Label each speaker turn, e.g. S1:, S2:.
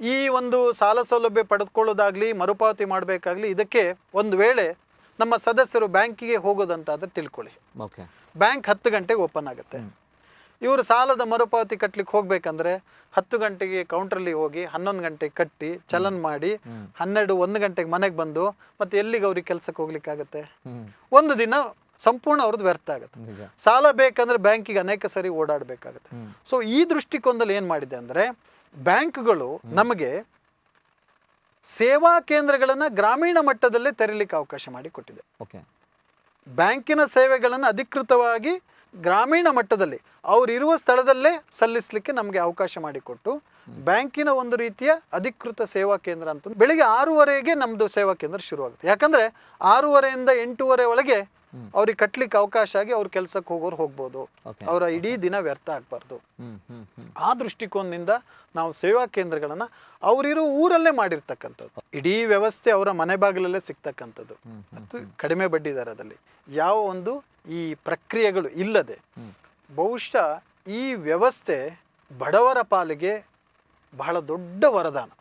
S1: ಈ ಒಂದು ಸಾಲ ಸೌಲಭ್ಯ ಪಡೆದುಕೊಳ್ಳೋದಾಗಲಿ ಮರುಪಾವತಿ ಮಾಡಬೇಕಾಗ್ಲಿ ಇದಕ್ಕೆ ಒಂದು ವೇಳೆ ನಮ್ಮ ಸದಸ್ಯರು ಬ್ಯಾಂಕಿಗೆ ಹೋಗೋದಂತಾದ್ರೆ ತಿಳ್ಕೊಳ್ಳಿ.
S2: ಓಕೆ.
S1: ಬ್ಯಾಂಕ್ ಹತ್ತು ಗಂಟೆಗೆ ಓಪನ್ ಆಗುತ್ತೆ. ಇವರು ಸಾಲದ ಮರುಪಾವತಿ ಕಟ್ಟಲಿಕ್ಕೆ ಹೋಗ್ಬೇಕಂದ್ರೆ ಹತ್ತು ಗಂಟೆಗೆ ಕೌಂಟ್ರಲ್ಲಿ ಹೋಗಿ ಹನ್ನೊಂದು ಗಂಟೆಗೆ ಕಟ್ಟಿ ಚಲನ್ ಮಾಡಿ ಹನ್ನೆರಡು ಒಂದು ಗಂಟೆಗೆ ಮನೆಗೆ ಬಂದು ಮತ್ತೆ ಎಲ್ಲಿಗೆ ಅವ್ರಿಗೆ ಕೆಲಸಕ್ಕೆ ಹೋಗ್ಲಿಕ್ಕಾಗತ್ತೆ? ಒಂದು ದಿನ ಸಂಪೂರ್ಣ ಅವ್ರದ್ದು ವ್ಯರ್ಥ ಆಗುತ್ತೆ. ಸಾಲ ಬೇಕಂದ್ರೆ ಬ್ಯಾಂಕಿಗೆ ಅನೇಕ ಸರಿ ಓಡಾಡಬೇಕಾಗುತ್ತೆ. ಸೊ ಈ ದೃಷ್ಟಿಕೋನದಲ್ಲಿ ಏನು ಮಾಡಿದೆ ಅಂದರೆ ಬ್ಯಾಂಕ್ಗಳು ನಮಗೆ ಸೇವಾ ಕೇಂದ್ರಗಳನ್ನು ಗ್ರಾಮೀಣ ಮಟ್ಟದಲ್ಲೇ ತೆರೀಲಿಕ್ಕೆ ಅವಕಾಶ ಮಾಡಿ
S2: ಕೊಟ್ಟಿದೆ.
S1: ಬ್ಯಾಂಕಿನ ಸೇವೆಗಳನ್ನು ಅಧಿಕೃತವಾಗಿ ಗ್ರಾಮೀಣ ಮಟ್ಟದಲ್ಲಿ ಅವರಿರುವ ಇರುವ ಸ್ಥಳದಲ್ಲೇ ಸಲ್ಲಿಸಲಿಕ್ಕೆ ನಮಗೆ ಅವಕಾಶ ಮಾಡಿಕೊಟ್ಟು ಬ್ಯಾಂಕಿನ ಒಂದು ರೀತಿಯ ಅಧಿಕೃತ ಸೇವಾ ಕೇಂದ್ರ ಅಂತ. ಬೆಳಿಗ್ಗೆ ಆರೂವರೆಗೆ ನಮ್ಮದು ಸೇವಾ ಕೇಂದ್ರ ಶುರುವಾಗುತ್ತೆ. ಯಾಕಂದರೆ ಆರೂವರೆಯಿಂದ ಎಂಟೂವರೆ ಒಳಗೆ ಅವ್ರಿಗೆ ಕಟ್ಲಿಕ್ಕೆ ಅವಕಾಶ ಆಗಿ ಅವ್ರ ಕೆಲಸಕ್ಕೆ ಹೋಗೋರು ಹೋಗ್ಬೋದು. ಅವರ ಇಡೀ ದಿನ ವ್ಯರ್ಥ ಆಗಬಾರ್ದು. ಆ ದೃಷ್ಟಿಕೋನದಿಂದ ನಾವು ಸೇವಾ ಕೇಂದ್ರಗಳನ್ನ ಅವರಿರೋ ಊರಲ್ಲೇ ಮಾಡಿರ್ತಕ್ಕಂಥದ್ದು. ಇಡೀ ವ್ಯವಸ್ಥೆ ಅವರ ಮನೆ ಬಾಗಿಲಲ್ಲೇ ಸಿಗ್ತಕ್ಕಂಥದ್ದು. ಮತ್ತು ಕಡಿಮೆ ಬಡ್ಡಿ ದರದಲ್ಲಿ. ಯಾವ ಒಂದು ಈ ಪ್ರಕ್ರಿಯೆಗಳು ಇಲ್ಲದೆ ಬಹುಶಃ ಈ ವ್ಯವಸ್ಥೆ ಬಡವರ ಪಾಲಿಗೆ ಬಹಳ ದೊಡ್ಡ ವರದಾನ.